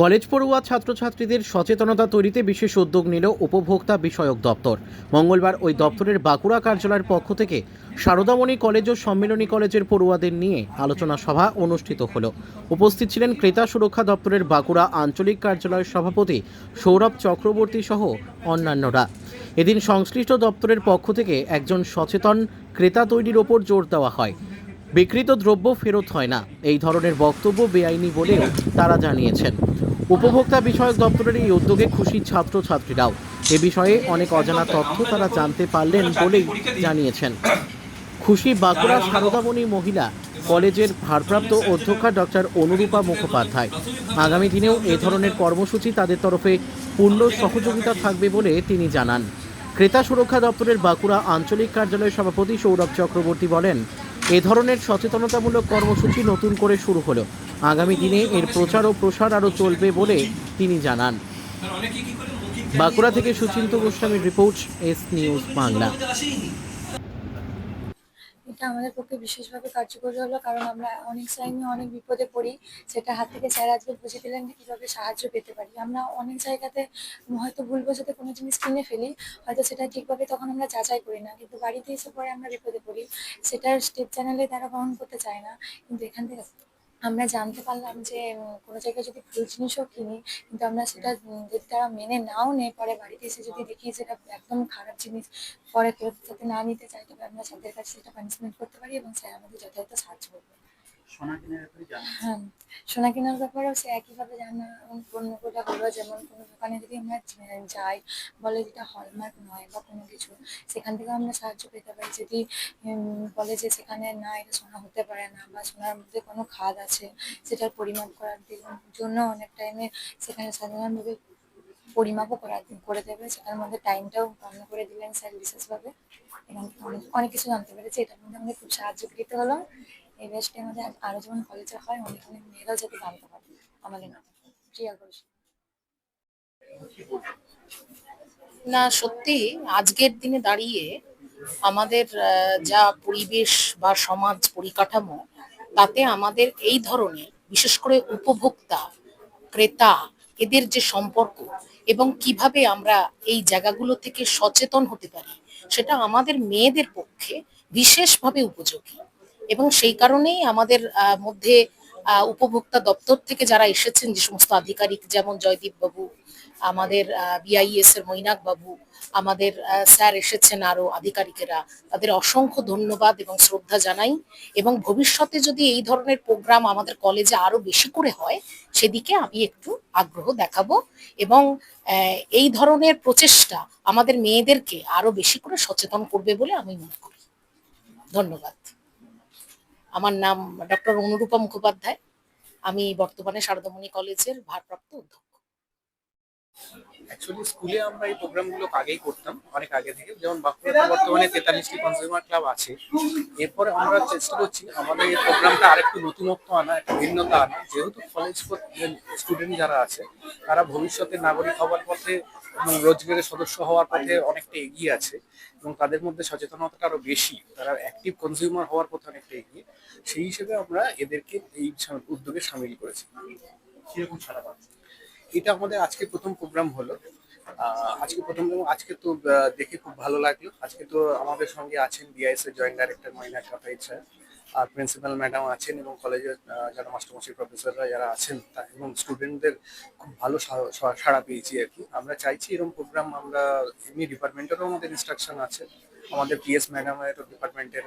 College পড়ুয়া ছাত্রছাত্রীদের সচেতনতা তৈরিতে বিশেষ উদ্যোগ নিল উপভোক্তা বিষয়ক দপ্তর। মঙ্গলবার ওই দপ্তরের বাঁকুড়া কার্যালয়ের পক্ষ থেকে সারদামণি কলেজ ও সম্মিলনী কলেজের পড়ুয়াদের নিয়ে আলোচনা সভা অনুষ্ঠিত হলো। উপস্থিত ছিলেন ক্রেতা সুরক্ষা দপ্তরের বাঁকুড়া আঞ্চলিক কার্যালয়ের সভাপতি সৌরভ চক্রবর্তী সহ অন্যান্যরা। এদিন সংশ্লিষ্ট দপ্তরের পক্ষ থেকে একজন সচেতন ক্রেতা তৈরির ওপর জোর দেওয়া হয়। বিকৃত দ্রব্য ফেরত হয় না। এই ধরনের বক্তব্য বেআইনি বলেও তারা জানিয়েছেন। উপভোক্তা বিষয়ক দপ্তরের এই উদ্যোগে খুশি ছাত্রছাত্রীরাও। এ বিষয়ে অনেক অজানা তথ্য তারা জানতে পারলেন বলেই জানিয়েছেন। খুশি বাঁকুড়া সারদামণি মহিলা কলেজের ভারপ্রাপ্ত অধ্যক্ষা ডক্টর অনুরূপা মুখোপাধ্যায়। আগামী দিনেও এ ধরনের কর্মসূচি তাদের তরফে পূর্ণ সহযোগিতা থাকবে বলে তিনি জানান। ক্রেতা সুরক্ষা দপ্তরের বাঁকুড়া আঞ্চলিক কার্যালয়ের সভাপতি সৌরভ চক্রবর্তী বলেন এ ধরনের সচেতনতামূলক কর্মসূচি নতুন করে শুরু হলো। আগামী দিনে এর প্রচার ও প্রসার আরও চলবে বলে তিনি জানান। বাঁকুড়া থেকে সুচিন্ত গোস্বামীর রিপোর্ট, এস নিউজ বাংলা। এটা আমাদের পক্ষে বিশেষভাবে কার্যকরী হলো, কারণ আমরা অনেক টাইমে অনেক বিপদে পড়ি। সেটা হাত থেকে স্যার আজকে বুঝে দিলেন কীভাবে সাহায্য পেতে পারি। আমরা অনেক জায়গাতে হয়তো ভুল বোঝাতে কোনো জিনিস কিনে ফেলি, হয়তো সেটা ঠিকভাবে তখন আমরা যাচাই করি না। কিন্তু বাড়িতে এসে পরে আমরা বিপদে পড়ি, সেটার স্টেপ চ্যানেলে তারা গ্রহণ করতে চায় না। কিন্তু এখান থেকে আমরা জানতে পারলাম যে কোনো জায়গায় যদি ভুল জিনিসও কিনি, কিন্তু আমরা সেটা যদি তারা মেনে নাও নেই পরে বাড়িতে এসে যদি দেখি সেটা একদম খারাপ জিনিস, পরে কেউ যাতে না নিতে চাই তবে আমরা স্যারদের কাছে সেটা পানিশমেন্ট করতে পারি এবং স্যার আমাদের যথাযথ সাহায্য করবে। সোনা কেনার ব্যাপারে জানা? হ্যাঁ সোনা কেনার ব্যাপারেও সে একইভাবে জানা, এবং পণ্যগুলো হলো যেমন কোনো দোকানে যদি আমরা যাই, বলে যেটা হলমার্ক নয় বা কোনো কিছু, সেখান থেকে আমরা সাহায্য পেতে পারি। যদি বলে যে সেখানে না, এটা সোনা হতে পারে না বা সোনার মধ্যে কোনো খাদ আছে, সেটার পরিমাপ করার জন্য অনেক টাইমে সেখানে সাধারণভাবে পরিমাপও করা করে দেবে। সেটার মধ্যে টাইমটাও গণ্য করে দিলেন স্যার বিশেষভাবে এবং অনেক কিছু জানতে পেরেছি। এটার মধ্যে আমাদের খুব সাহায্যকৃত হলো। এই ব্যাচটি আমাদের আরও যেমন কলেজে হয়, অনেক অনেক মেয়েরাও যাতে জানতে পারে আমাদের প্রিয়া ঘোষ না, সত্যি আজকের দিনে দাঁড়িয়ে আমাদের যা পরিবেশ বা সমাজ পরিকাঠামো, তাতে আমাদের এই ধরনের বিশেষ করে উপভোক্তা, ক্রেতা, এদের যে সম্পর্ক এবং কীভাবে আমরা এই জায়গাগুলো থেকে সচেতন হতে পারি, সেটা আমাদের মেয়েদের পক্ষে বিশেষভাবে উপযোগী। এবং সেই কারণেই আমাদের মধ্যে উপভোক্তা দপ্তর থেকে যারা এসেছেন, যে সমস্ত আধিকারিক যেমন জয়দীপ বাবু, আমাদের বিআইএস এর মৈনাক বাবু, আমাদের স্যার এসেছেন আরও আধিকারিকেরা, তাদের অসংখ্য ধন্যবাদ এবং শ্রদ্ধা জানাই। এবং ভবিষ্যতে যদি এই ধরনের প্রোগ্রাম আমাদের কলেজে আরও বেশি করে হয়, সেদিকে আমি একটু আগ্রহ দেখাবো। এবং এই ধরনের প্রচেষ্টা আমাদের মেয়েদেরকে আরও বেশি করে সচেতন করবে বলে আমি মনে করি। ধন্যবাদ। আমার নাম ডক্টর অনুরূপা মুখোপাধ্যায়। আমি বর্তমানে সারদামণি কলেজের ভারপ্রাপ্ত অধ্যক্ষ। অ্যাকচুয়ালি স্কুলে আমরা এই প্রোগ্রামগুলো আগেই করতাম, অনেক আগে থেকে। যেমন বাঁকুড়াতে বর্তমানে তেতাল্লিশটি কনজিউমার ক্লাব আছে। এরপরে আমরা চেষ্টা করছি আমাদের এই প্রোগ্রামটা আরেকটু নতুনত্ব আনা, একটা ভিন্নতা আনা। যেহেতু কলেজ স্টুডেন্ট যারা আছে, তারা ভবিষ্যতে নাগরিক হওয়ার পথে এবং রোজগারের সদস্য হওয়ার পথে অনেকটা এগিয়ে আছে এবং তাদের মধ্যে সচেতনতাটা আরও বেশি। তারা অ্যাক্টিভ কনজিউমার হওয়ার পথে অনেকটা এগিয়ে। সেই হিসেবে আমরা এদেরকে এই উদ্যোগে সামিল করেছি। কীরকম সারা পাচ্ছে এটা আমাদের আজকে প্রথম প্রোগ্রাম হলো। আজকে প্রথম আজকে তো দেখে খুব ভালো লাগল। আজকে তো আমাদের সঙ্গে আছেন বিআইএস এর জয়েন্ট ডাইরেক্টর ময়না কাপাই আর প্রিন্সিপাল ম্যাডাম আছেন এবং কলেজের যারা মাস্টারমশাই প্রফেসররা যারা আছেন, তা- এবং স্টুডেন্টদের খুব ভালো সাড়া পেয়েছি আর কি। আমরা চাইছি এরকম প্রোগ্রাম আমরা, এমনি ডিপার্টমেন্টেরও আমাদের ইনস্ট্রাকশন আছে। আমাদের পিএস ম্যাডামের ডিপার্টমেন্টের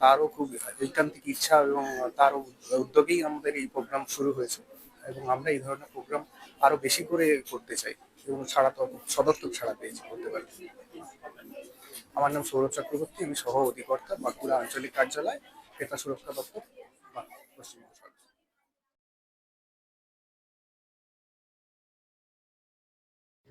তারও খুব ঐকান্তিক ইচ্ছা এবং তারও উদ্যোগেই আমাদের এই প্রোগ্রাম শুরু হয়েছে। এবং আমরা এই ধরনের প্রোগ্রাম আরও বেশি করে করতে চাই এবং ছাড়া তো সদর্থক ছাড়া পেয়েছি, করতে পারি। আমার নাম সৌরভ চক্রবর্তী, আমি সহ অধিকর্তা বাঁকুড়া আঞ্চলিক কার্যালয়, ক্রেতা সুরক্ষা দপ্তর পশ্চিমবঙ্গ